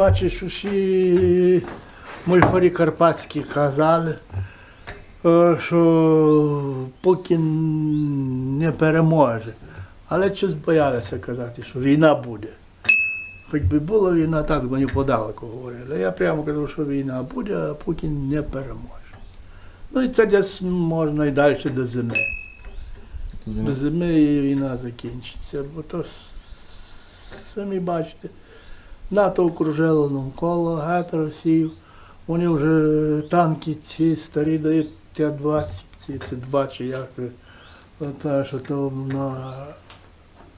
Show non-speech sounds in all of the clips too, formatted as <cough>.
Бачиш, усі мольфарі карпатські казали, е, що Путін не переможе. Але щось боялися казати, що війна буде. Хоч би була війна, так вони подалеку говорили. Я прямо казав, що війна буде, а Путін не переможе. Ну і це десь можна і далі до зими. До зими і війна закінчиться, бо то самі бачите, НАТО окружило навколо, геть Росію. Вони вже танки ці старі дають Т-20, ці Т-2 чи як. е, Та, що то на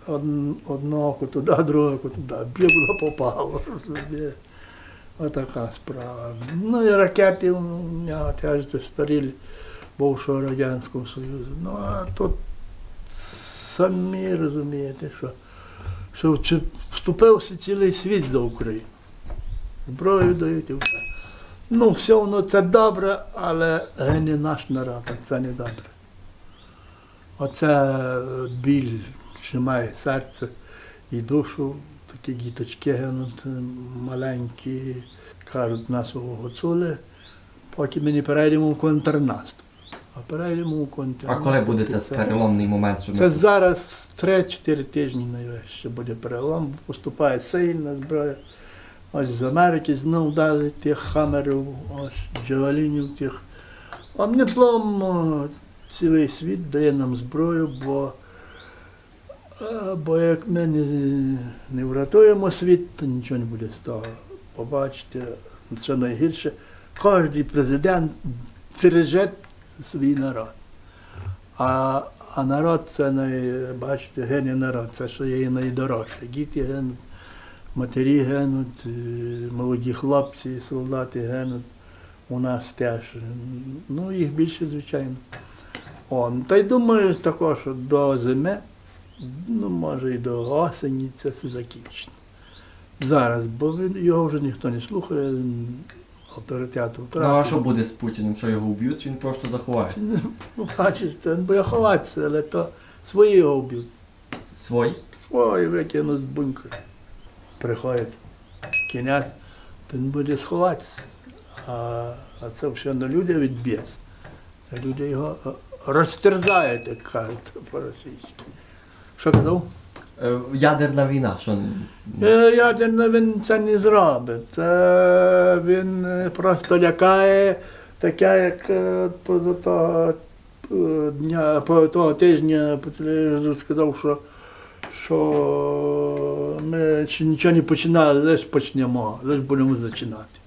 од- одного туди, друге око туди. Бігло попало. Отака справа. Ну і ракети у нього теж старі бувшого Радянського Союзу. Ну а тут самі розумієте, що, що вступився цілий світ за Україну. Зброю дають і все. Ну, все воно це добре, але гине наш народ, а це не добре. Оце е, біль тримає серце і душу. Такі діточки гинуть е, маленькі, кажуть, нас гуцули, поки ми не перейдемо в контрнаступ. А перейдемо в А коли буде це переломний момент, що Це ми зараз 3-4 тижні найвище буде перелом, поступає сильна зброя. Ось з Америки знов дали тих хамерів, ось джавелінів тих. Одним словом, цілий світ дає нам зброю, бо, е, бо як ми не, не врятуємо світ, то нічого не буде з того. Побачите, що найгірше, кожен президент береже свій народ. А, а народ це най, бачите, гине народ, це що є найдорожче. Діти гинуть, матері гинуть, е, молоді хлопці, солдати гинуть. У нас теж. Ну, їх більше, звичайно. О, ну, та й думаю також, до зими, ну, може і до осені це все закінчиться. Зараз, бо його вже ніхто не слухає, авторитету Ну а що буде з Путіним? Що його вб'ють, чи він просто заховається? Ну, бачиш, це він буде ховатися, але то свої його вб'ють. Свої? Свої викинуть з бункера. Приходить кінець, то він буде сховатися. А, а це все на люди відб'ється. Люди його е, розтерзають, як кажуть по-російськи. Що казав? Е, Ядерна війна, що Е, Ядерно він це не зробить. Це він е, просто лякає, таке, як поза того дня, по того тижня сказав, що, що ми ще нічого не починали, лише почнемо, лише будемо починати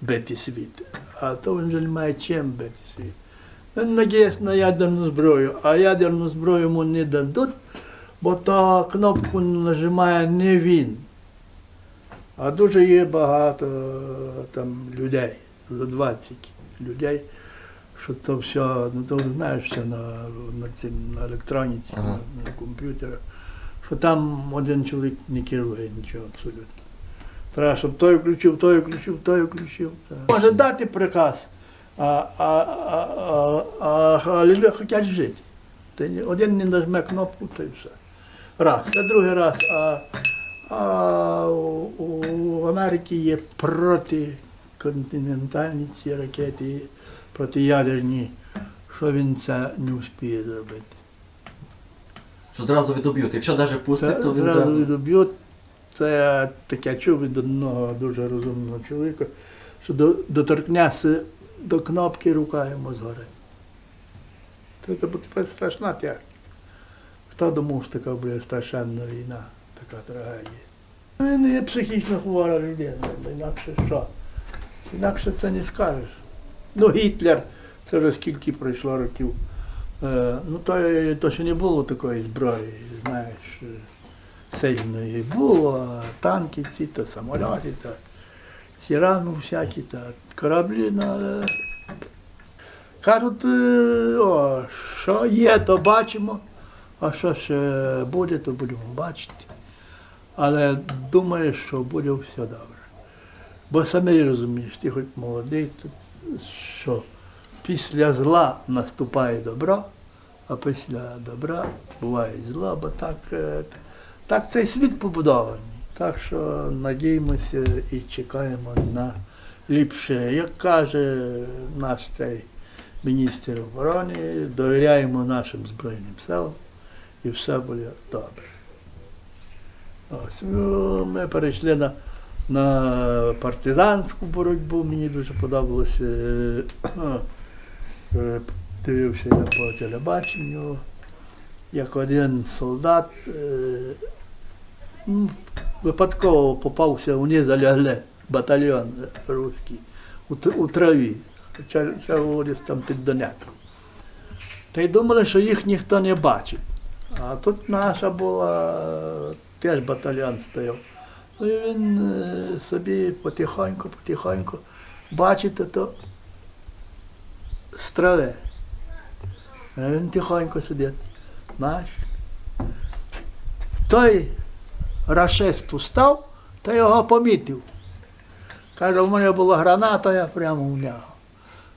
бити світ. А то він вже не має чим бити світ. Він надіється на ядерну зброю, а ядерну зброю йому не дадуть, бо то кнопку нажимає не він. А дуже є багато е, там людей, за 20 людей, що то все, ну то знаєш, все на, на, цим, на електроніці, Ага. на, на комп'ютерах, що там один чоловік не керує нічого абсолютно. Треба, щоб той включив, той включив, той включив. Та. Може дати приказ, а, а, а, а, а, а люди хочуть жити. Один не нажме кнопку, то й все. Раз. Це другий раз. А, а у, у Америці є протиконтинентальні ці ракети, протиядерні, що він це не встигає зробити. що зразу відоб'ють. Якщо навіть пустить, Це то він зразу зразу. відоб'ють. Це таке чув від одного дуже розумного чоловіка, що до- доторкнеться до кнопки рука йому згорить. Це буде страшна техніка. Хто думав, що така буде страшенна війна, така трагедія? Він є психічно хвора людина, інакше що? Інакше це не скажеш. Ну, Гітлер, це вже скільки пройшло років. Е, ну, то, то ще не було такої зброї, знаєш, е, сильної. Було танки ці, то самоліти, то сірanu всякі, та кораблі. Ну, але кажуть, е, о, що є, то бачимо, а що ще буде, то будемо бачити. Але думаю, що буде все добре. Бо самі розумієш, ти хоч молодий, то що після зла наступає добро, а після добра буває зло, бо так, е, так цей світ побудований. Так що надіємося і чекаємо на ліпше. Як каже наш цей міністр оборони, довіряємо нашим Збройним силам і все буде добре. Ось, ну, ми перейшли на, на партизанську боротьбу, мені дуже подобалося. е, е, Дивився я по телебаченню, як один солдат е, випадково попався, вони залягли, батальйон русський, у, траві, хоча хоча там під Донецьком. Та й думали, що їх ніхто не бачить. А тут наша була, теж батальйон стояв. Ну і він е, собі потихоньку, потихоньку, бачите, то. А він тихонько сидить. Знаєш. Той рашист устав та його помітив. Каже, у мене була граната, я прямо в нього.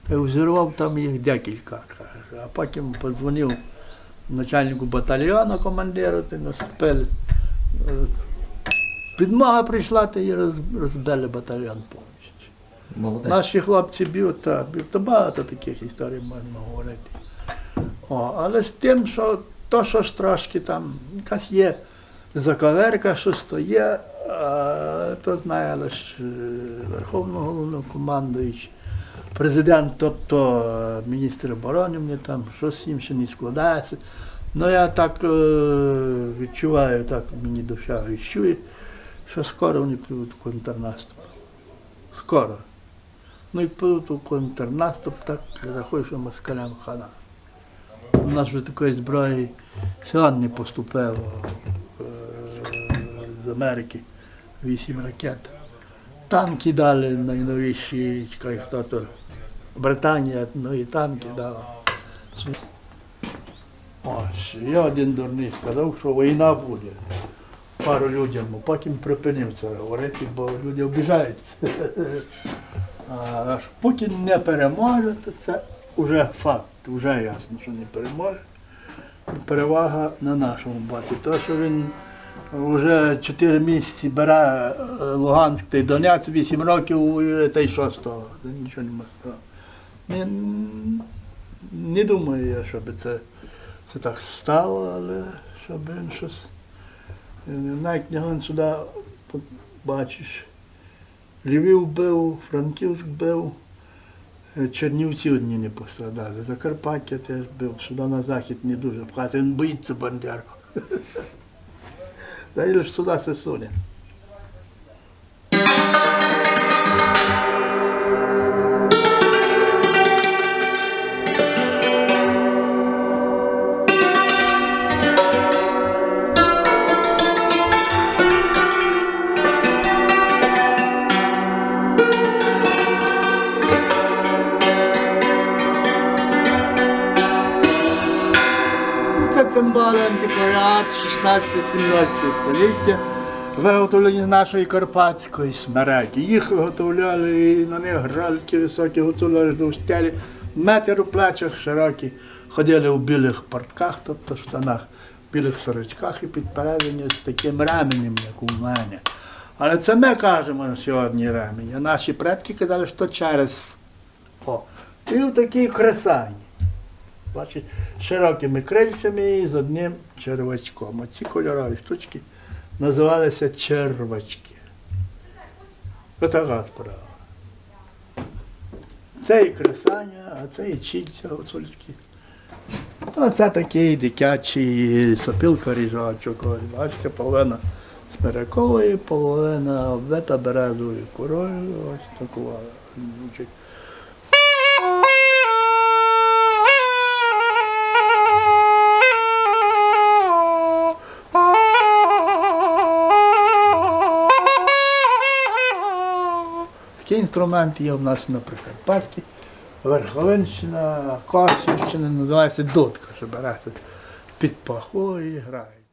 Та взірвав там їх декілька. Каже. А потім подзвонив начальнику батальйону, командиру, ти наступили. Е, Підмога прийшла, та й роз- розбили батальйон повністю. Молодець. Наші хлопці б'ють, та, б'ють, та багато таких історій можна говорити. О, але з тим, що то, що ж трошки там якась є заковерка, щось то є, а, то знає лише е, Верховний головнокомандуючий, президент, тобто е, міністр оборони мені там щось їм ще не складається. Ну я так е, відчуваю, так мені душа відчує, що скоро вони підуть в контрнаступ. Скоро. Ну і підуть у контрнаступ, так рахую, що москалям хана. У нас вже такої зброї сьогодні не поступило е, з Америки вісім ракет. Танки дали найновіші, хто то Британія, нові танки дала. Ось, я один дурний сказав, що війна буде. Пару людям, потім припинив це говорити, бо люди обіжаються. <laughs> А Путін не переможе, то це вже факт, вже ясно, що не переможе. Перевага на нашому боці. То, що він вже 4 місяці бере е, Луганськ та й Донець, 8 років воює, та й що з того? Нічого нема з. Не, не думаю я, щоб це, це так стало, але щоб він щось. Навіть не сюди бачиш. Львів бив, Франківськ бив, е, Чернівці одні не пострадали. Закарпаття теж бив, сюди на захід не дуже пхати, він боїться Бандеру. <laughs> Та й лише сюди це суне. Цимбали 16-17 століття, виготовлені з нашої карпатської смереки. Їх виготовляли і на них грали ті високі гуцули до стелі, метр у плечах широкі, ходили у білих портках, тобто штанах, білих сорочках і підперезані з таким ременем, як у мене. Але це ми кажемо сьогодні ремень, а наші предки казали, що через о, і в такій кресані. Бачиш, широкими крильцями і з одним червачком. Оці кольорові штучки називалися червачки. Отака справа. Це і кресання, а це і чільця гуцульські. А це такий дитячий сопілка ріжачок. Бачите, половина смирякової, половина обвита березовою корою. Ось таку. Інструменти є в нас на Прикарпатті, Верховинщина, Косівщина, називається дотка, що береться під пахою і грає.